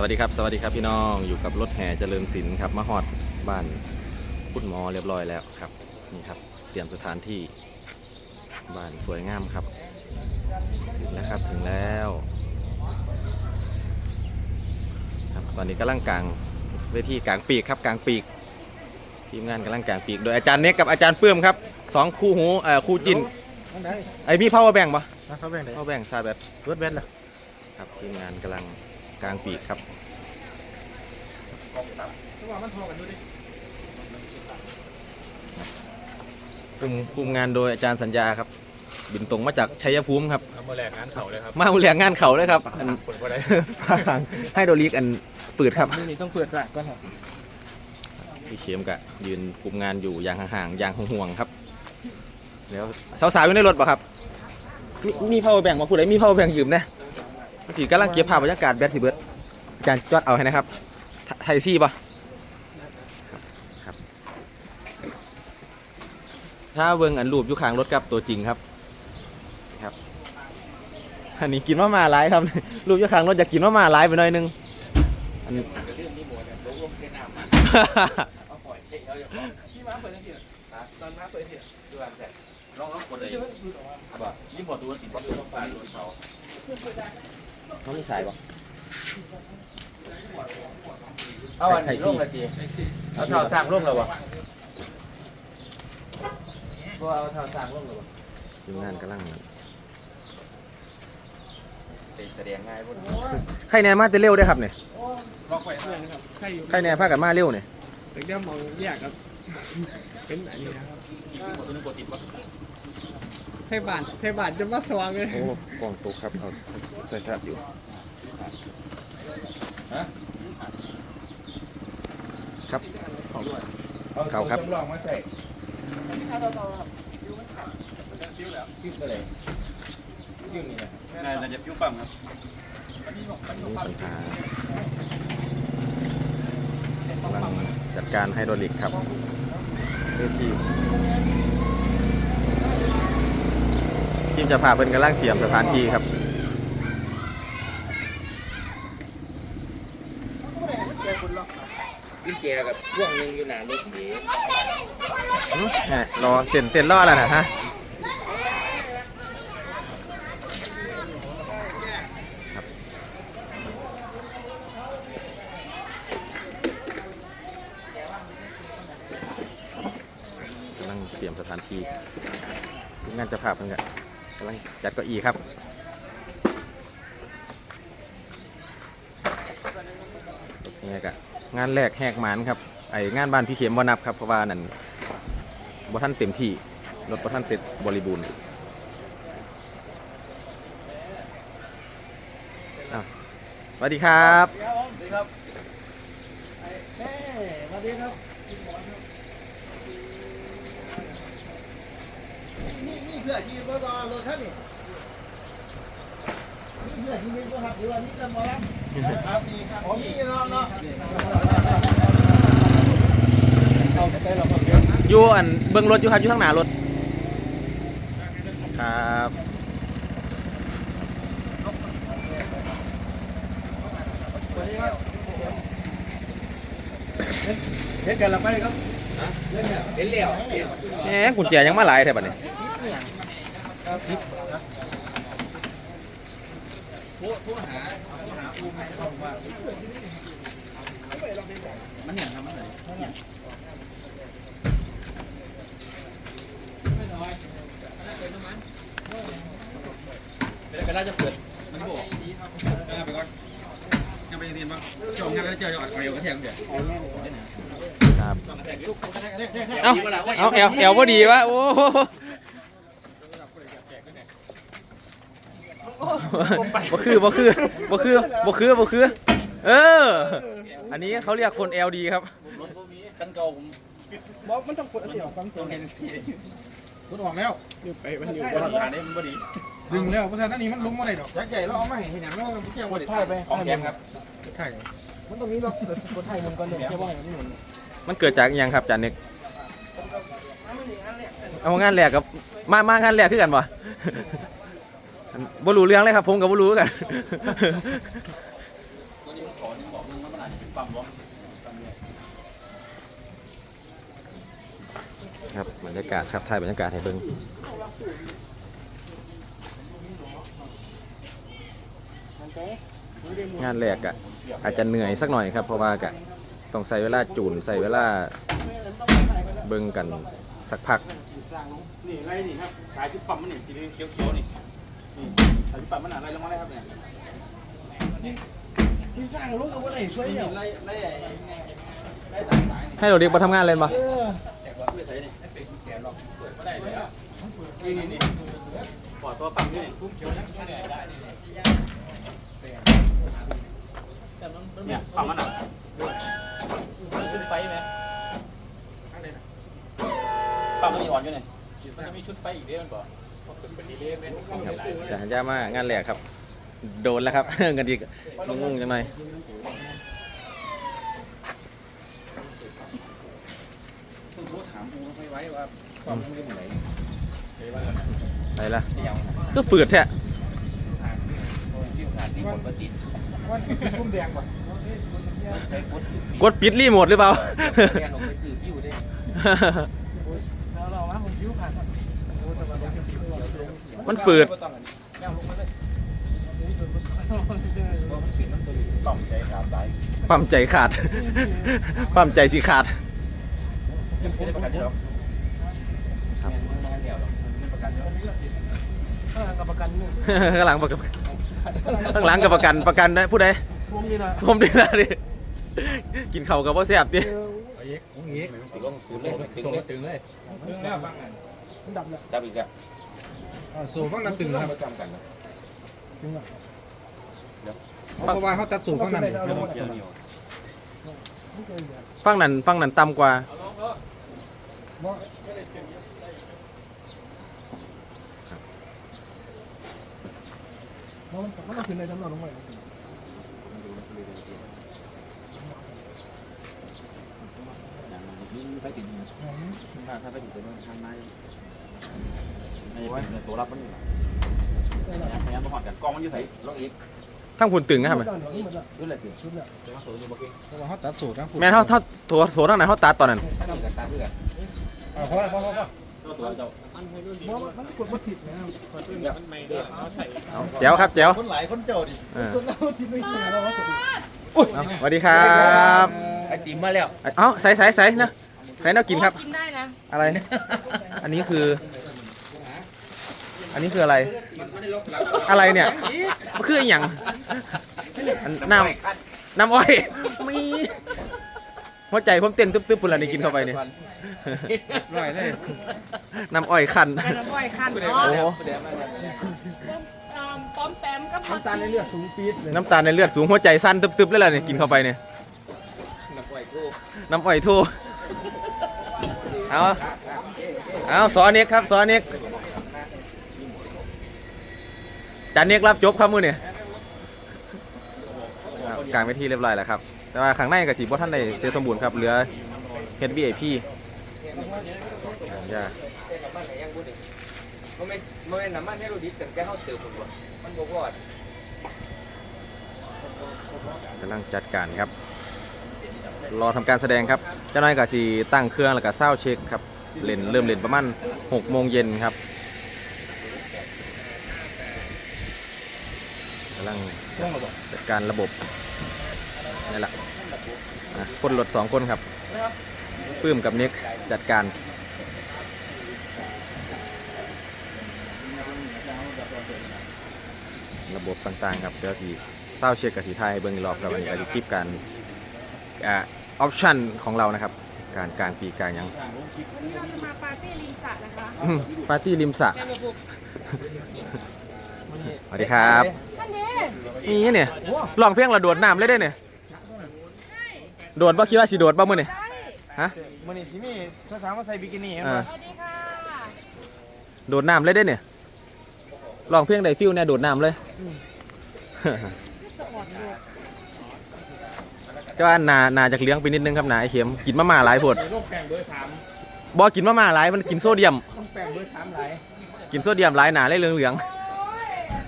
สวัสดีครับ สวัสดีครับพี่น้องอยู่กับรถแห่เจริญศิลป์ครับมาฮอดบ้านคุณหมอเรียบร้อยแล้วครับนี่ครับเตรียมสถานที่บ้านสวยงามครับถึงแล้วครับถึงแล้วครับตอนนี้กำลังกลางเวทีกลางปีกครับกลางปีกทีมงานกำลังกลางปีกโดยอาจารย์เน็กกับอาจารย์เปื้มครับสองคู่หูเอ่อคู่จินนั่นได้ไอ้มี power bank ปะนะเขาแบ่งได้ power bank ซาแบบรถเบนซ์เหรอครับทีมงานกำลัง กลางปีกครับว่ามันทอกันดูดิคุมคุมงานโดยอาจารย์สัญญาครับ บินตรงมาจากชัยภูมิครับ เอามาแหลกงานเขาเลยครับมาเรียงงานเขาเลยครับอันผลว่าได้พาทางให้โดลิกอันปืดครับนี่นี่ต้องเปิดจ้ะก่อนครับพี่เข็มกะยืนคุมงานอยู่อย่างห่างๆอย่างห่วงๆครับแล้วสาวๆอยู่ในรถป่ะครับ มีมีพ่อแบ่งมาพูดอะไรมีพ่อแบ่งยืมนะ สีกำลังเก็บภาพบรรยากาศแบทสิเบิร์ดอาจารย์จอดเอาให้นะครับ ไทไทยซี่ป่ะครับครับถ้าเบิ่งอันรูปอยู่ข้างรถกับตัวจริงครับครับ อันนี้กินว่ามาหลายครับ รูปอยู่ข้างรถอยากกินว่ามาหลายไปหน่อยนึงอันนี้ที่มาเปิดจังซี่ตอนมาเปิดเสียลองเอากดเลยบ่ยิ่งพอดูติดดูต้องปาดโดนเขา เขาไม่ใส่ป่ะเอาอันไหนลงละจีเอาเท้าสร้างลงแล้ววะก็เอาเท้าสร้างลงแล้ววะทีมงานกำลังเป็นแสดงง่ายบนใครแน่มาจะเร็วได้อครับเนี่ยลอกไปเพื่อนครับใครอยู่ใครแน่พากันมาเร็วเนี่ยแต่เดี๋ยวมองแยกครับเป็นอันนี้นะครับอีกหมดตัวนึงกดติดวะ เทบานเทบานจะมาสว่างเลย โอ้กล่องตกครับเอาใส่ชาร์จอยู่ฮะครับเขาครับลองมาใส่ปิ้วเลยปิ้วนี่นะน่าจะปิ้วปั๊มครับมีปัญหากำลังจัดการไฮดรอลิกครับเพื่อที่ ทีมจะพาเพิ่นกำลังเตรียมสถานที่ครับปิ้วแกกับช่วงนึงอยู่หนารถเก๋หึแหม่รอเต้นเต้นรอแล้วนะฮะครับกำลังเตรียมสถานที่ทีมงานเจะภาเพิ่นก็ กำลังจัดเก้าอี้ครับนี่ก็งานแรกแหกหมานครับไองานบ้านพี่เข็มบ่นับครับเพราะว่านั่นบ่ท่านเต็มที่รถบ่ท่านเสร็จบริบูรณ์สวัสดีครับสวัสดีครับเฮ้สวัสดีครับ นี่นี่เพื่อชีวิตบ่บ่รถคันนี่นี่เพื่อชีวิตบ่ครับหรือว่านี่จะบ่รับครับนี่ครับผมนี่เนาะเนาะเอาไปได้เราครับอยู่อันเบิ้งรถอยู่ครับอยู่ข้างหน้ารถครับเฮ็ดกันเราไปครับเห็น แล้วแหมกุญแจยังมาหลายแท้บัดนี้มันเนี่ยมันไหนเวลาจะเปิดมันบอกไปก่อนยังไปเรียนบ้างจงงานแล้วเจอจะออกไปอยู่ก็แทงเดี๋ยว เอ้าเอาแอลแอลบ่ดีวะโอ้โหบ่คือบ่คือบ่คือบ่คือบ่คือ เออ อันนี้เขาเรียกคน LD ครับรถพวกนี้คันเก่าผมบอกมันต้องกดอันเดียวฟังตัต้วองเห็นทีรถออกแล้วอยู่ไปมันอยู่ว่าทางนี้มันพอดีดึงแล้วเพราะฉะนั้นอันนี้มันลงมาได้ดอกยักษ์ใหญ่เราเอามาให้เห็นอย่างนั้นแจ้งว่าไทยไปของแกมครับใช่มันตรงนี้เรากดไทยมันก่อนเลยแค่ว่ามันหนุน มันเกิดจากอหยังครับจานเน็กเอางานแรกกับมามางานแรกคือกันปะบ่รู้เรื่องเลยครับ ผมกับบ่รู้กันขอนี่บอกนึงว่ามันอาจจะเป็นปั๊มล้มปั๊มเนี่ยครับบรรยากาศครับถ่ายบรรยากาศให้เบิ่งงานแรกอะอาจจะเหนื่อยสักหน่อยครับเพราะว่ากะ ต้องใส่เวลาจูนใส่เวลาเบิ่งกันสักพักนี่ไรนี่ครับขายที่ปั๊มมันนี่สีเขียวเขียวๆนี่นี่ขายที่ปั๊มมันอะไรลงมาได้ครับเนี่ยที่สร้างลูกกับว่าไหนช่วยเนี่ยไล่ไล่ไล่ต่างสายนี่ให้เราเด็กมาทำงานเลยมาเออแต่ว่าเพื่อใช้นี่ให้เป็นแกนหรอกเปิดไม่ได้เลยอะ นี่นี่นี่ปอดตัวปั๊มนี่เนี่ยปั๊มมันอะขึ้นไมปั๊มมันมีอ่อนอยู่เนี่ยมันจะมีชุดไฟอีกเรื่องก่อนเป็นดีเลย์เป็นจะหันยามางานแรกครับ โดนแล้วครับ กันดีงงๆจังหน่อยคุณโทรถามกูไม่ไว้ว่าปั๊มมันอยู่ไหนไปละก็ฝืดแท้ที่าดที่หมดปฏิทินวันกุ้มแดงป่ะ กดกดปิดรีโมทหรือเปล่าแกนออกไปซื้อพิ้วได้เราเราว่าผมคิ้วผ่านมันฝืดย่างลงมาเลยมันฝืดมันตัวต่อมใจขาดสายปั๊มใจขาด ปั๊มใจสิขาดไม่ได้ประกันเดียวครับไม่เดียวหรอกไม่ประกันเดียวข้างกับประกันเนี่ยข้างหลังประกันข้างหลังกับประกันประกันได้ผู้ใดผมนี่นะผมดีนะดิ กินข้าวกับพ่อแซ่บดิไอ้เอ็กโอ้ยลงสูงเลยตึงเลยตึงเลยมันดับเนี่ยดับอีกแล้วสูฟังนั้นตึงนะครับประจำกันนะจริงอะเพราะว่าเขาตัดสูฟังนั้นเดี๋ยวเดี๋ยวเดี๋ยวไม่เคยเหยียบฟังนั้นฟังนั้นต่ำกว่าเพราะเพราะมันมันต้องขึ้นในทำนองลงไป ไฟติดถ้าถ้าไฟติดจะโดนทางในในตัวรับมันอยู่พยายามมาหอดกันกองมันอยู่ไหนลงอีกทั้งผุนตึงนะครับก่อนนี่หมดละรุ่นอะไรสิชุดละจะมาสูงอยู่บ่เก่งเพราะว่าเขาตัดสูตรนะแม่นเขาเขาโถโถทั้งไหนเขาตัดตอนนั้นนี่กันตาเพื่อนอ่าเพราะอะไรเพราะเพราะเพราะตัวเจ้าเพราะมันกดมาผิดนะครับเอาแจ๋วครับแจ๋วคนหลายคนเจ้าดิเออคนเราที่ไม่เห็นเราว่ากดอีกเอาสวัสดีครับไอติมมาแล้วเอ้าใส่ใส่ใส่นะ ใส่แนวกินครับ กินได้นะอะไร อันนี้คือ อันนี้คืออะไร อะไรเนี่ย มันคืออหย่างอันน้ำน้ำอ้อยมีหัวใจผมเต้นตึ๊บๆปุ่นละนี่กินเข้าไปเนี่ยร้อยเลยน้ำอ้อยคั้นน้ำอ้อยคันโอ้เนาะโหอ่าป้อมแปมกับน้ำตาลในเลือดสูงปี๊ดเลยน้ำตาลในเลือดสูงหัวใจสั้นตึ๊บๆเลยล่ะเนี่ยกินเข้าไปเนี่ย น้ำปล่อยกูน้ำอ้อยทู เอาเอาสอนเน็กครับสอนเน็กจานเน็กรับจบครับมือเนี่ยกลางไปที่เรียบร้อยแล้วครับ แต่ว่าข้างในกับสีบ่ท่านได้เสียสมบูรณ์ครับเหลือ HVIP จ้ากับมันยังพูดถึงมันไม่มันไม่น้ำมันให้เราดิบแต่แกเขาเติมหมดวะมันบกว่ากำลังจัดการครับ รอทำการแสดงครับ เจ้าน้อยกับสีตั้งเครื่องแล้วก็เศร้าเช็คครับเล่นเริ่มเล่นประมาณ6โมงเย็นครับกำลังจัดการระบบนี่แหละคนรถสองคนครับปื้มกับเน็กจัดการระบบต่างๆครับเดี๋ยวที่เต้าเช็คกับสีไทยเบิ้งรอบครับอันนี้คลิปการ อ่าออปชั่นของเรานะครับ การกลางปีกลางหยังเราจะมาปาร์ตี้ริมสระนะคะอืมปาร์ตี้ริมสระแม่ระบุกสวัสดีครับท่านเด้นี่เนี่ยลองเพลงเราโดดน้ำเลยได้เนี่ยใช่โดดบ่คิดว่าสิโดดบ่มื้อนี่ได้ฮะมันนี่ที่นี่ถ้าถามว่าใส่บิกินี่อ่าสวัสดีค่ะโดดน้ำเลยได้เนี่ยลองเพลงใดฟิวเนี่ยโดดน้ำเลย สะออดลู กก็ว่านานาจากเลี้ยงไปนิดนึงครับนาไอเข็มกินมาม่าหลายโพดโรคแปลงเบอร์สามบ่กินมาม่าหลายมันกินโซเดียมต้องแปลงเบอร์สามหลายกินโซเดียมหลายหนาเลยเหลืองโอ้ย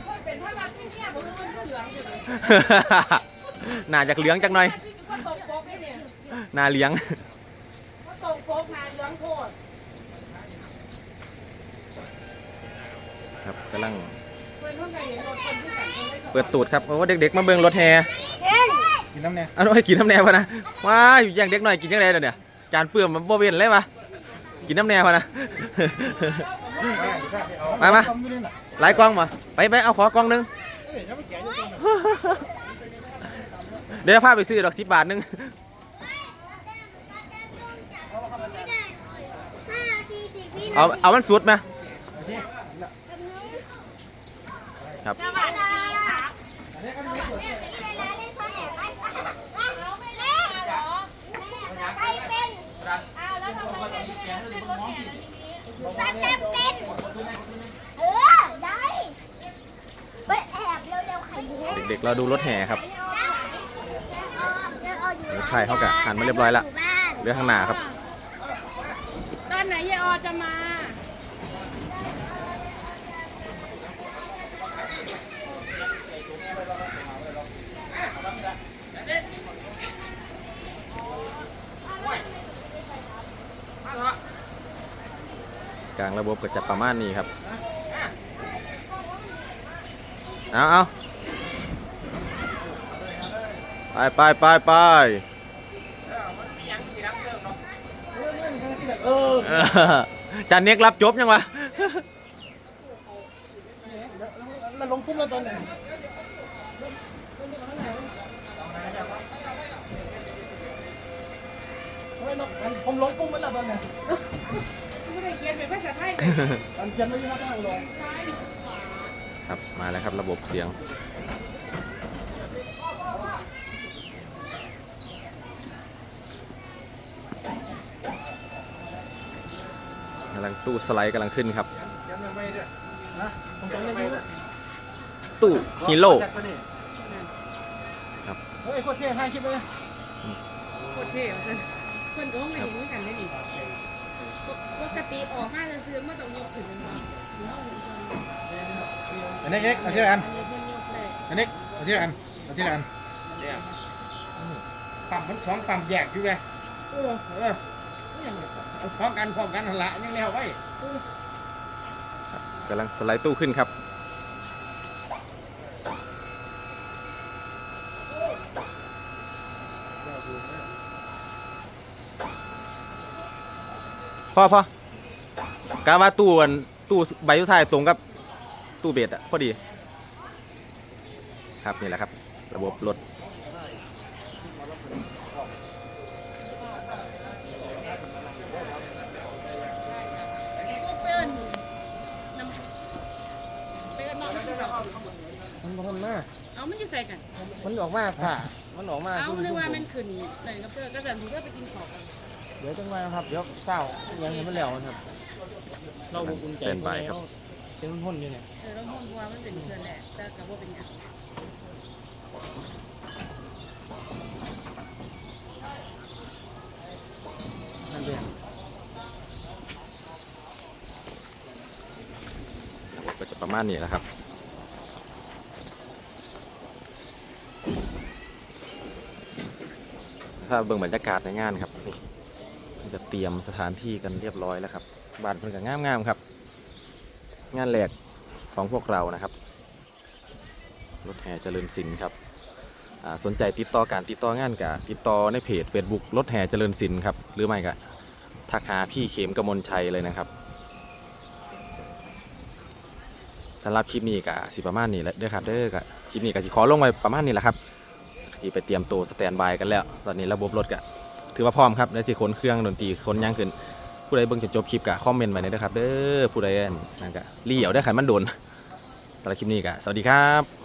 คนเป็นพระรักที่เนี่ยมันก็เหลืองอยู่เลยๆหน้าจากเหลืองจักหน่อยก็ตกโป๊กเนี่ยหน้าเหลี้ยงก็ตกโป๊กนายเลี้ยงโทษครับกำลังเพื่อนเพื่อนกันเห็นรถคนที่สั่งคนได้สองเปิดตูดครับเพราะว่าเด็กๆ มาเบิ่งรถแห่ กินน้ำเนี่ยอันนี้กินน้ำแนวพะนะว้ายอย่างเด็กหน่อยกินยังไงเดี๋ยวเนี่ยจานเปื้อนมันบ่เว้นเลยปะกินน้ำแนวพะนะมามาต้มอยู่นี่น่ะหลายกล้องมาไปไปเอาขอกล้องหนึงเอ้ยยังไม่แก่อยู่ตรงนั้นเดี๋ยวพาไปซื้อดอกสิบบาทหนึงเอาเอามันสุดไหมครับ สวัสดีค่ะ อันนี้ก็มีส่วน อ้าวแล้วทำไมไม่ได้เป็นรถแห่แล้วทีนี้ สเต็ปเป็น เออ ได้ไปแอบเร็วๆใครดูเด็กๆเราดูรถแห่ครับรถไฟเขากะหันมาเรียบร้อยละเหลือข้างหน้าครับ ตอนไหนยายออจะมา กลางระบบก็จะประมาณนี้ครับ เอาเอาไปไปไปไปเออเออจานเน็กรับจบยังวะแล้วลงปุ๊บแล้วตอนไหนเฮ้ยน้องมันผมลงปุ๊บมันแล้วตอนไหน ไม่ได้เขียนเป็นภาษาไทยเลยมันเขียนไว้ที่ข้างล่างลงซ้ายขวาครับมาแล้วครับระบบเสียง กำลังตู้สไลด์กำลังขึ้นครับยังยังไม่ด้วยนะผมจำได้ไหมตู้ฮีโร่แจ็คตัวนี้เฮ้ยโคตรเท่ถ่ายคลิปเลยโคตรเท่เลยเพื่อนก็ไม่เห็นเหมือนกันเลยดิ ปกติออกมาจะซื้อมาต้องยกถึงเลยมั้งเดี๋ยวเห็นคนอันนี้เอ็กเอาที่ละอันอันนี้เพื่อนยกเลยอันนี้เอาที่ละอันเอาที่ละอันปั๊มมันสองปั๊มแยกอยู่ไงเออเออเอาสองกันพร้อมกันนั่นละยังแล้วไว้ กำลังสไลด์ตู้ขึ้นครับ อพ่อกาว่าตู้อันตู้ใบยุทธายตรงกับตู้เบสอะพอดี ครับนี่แหละครับ ระบบรถเพื่อนน้ำเป็นน้องที่เรามันบ่ทำหน้าเอามันจะใส่กัน มันออกมาค่ะ มันออกมาเอานึกว่ามันขึ้นไหนก็เพื่อนก็จะมีเพื่อไปกินของกัน เดี๋ยวจังหวะครับ เดี๋ยวเศร้ายังยังไม่แล้วครับ เราบุกอุ่นใจสแตนบายครับเป็นพ่นอยู่เนี่ยเออแล้วมุ่งว่ามันเป็นเพื่อนแหละแต่กับว่าเป็นอย่างนั่นเองระบบก็จะประมาณนี้แหละครับถ้าเบิ่งบรรยากาศในงานครับนี่มันจะ เตรียมสถานที่กันเรียบร้อยแล้วครับบ้านเพิ่นก็งามๆครับ งานแหลกของพวกเรานะครับรถแห่เจริญศิลป์ครับสนใจติดต่อการติดต่องานกับติดต่อในเพจ Facebook รถแห่เจริญศิลป์ครับหรือไม่ก็ทักหาพี่เขมกมลชัยเลยนะครับสำหรับคลิปนี้ก็สิประมาณนี้แหละเด้อครับเด้อก็คลิปนี้ก็สิขอลงไว้ประมาณนี้แหละครับสิไปเตรียมตัวสแตนบายกันแล้ว ตอนนี้ระบบรถก็ ถือว่าพร้อมครับแล้วสิขนเครื่องดนตรีขนยังขึ้น ผู้ใดเบิ่งจนจบคลิปกะคอมเมนต์ไว้หน่อยเด้อครับเด้อผู้ใดนั่นก็รีเหี่ยวได้อขันมันโดนสำหรับคลิปนี้กะสวัสดีครับ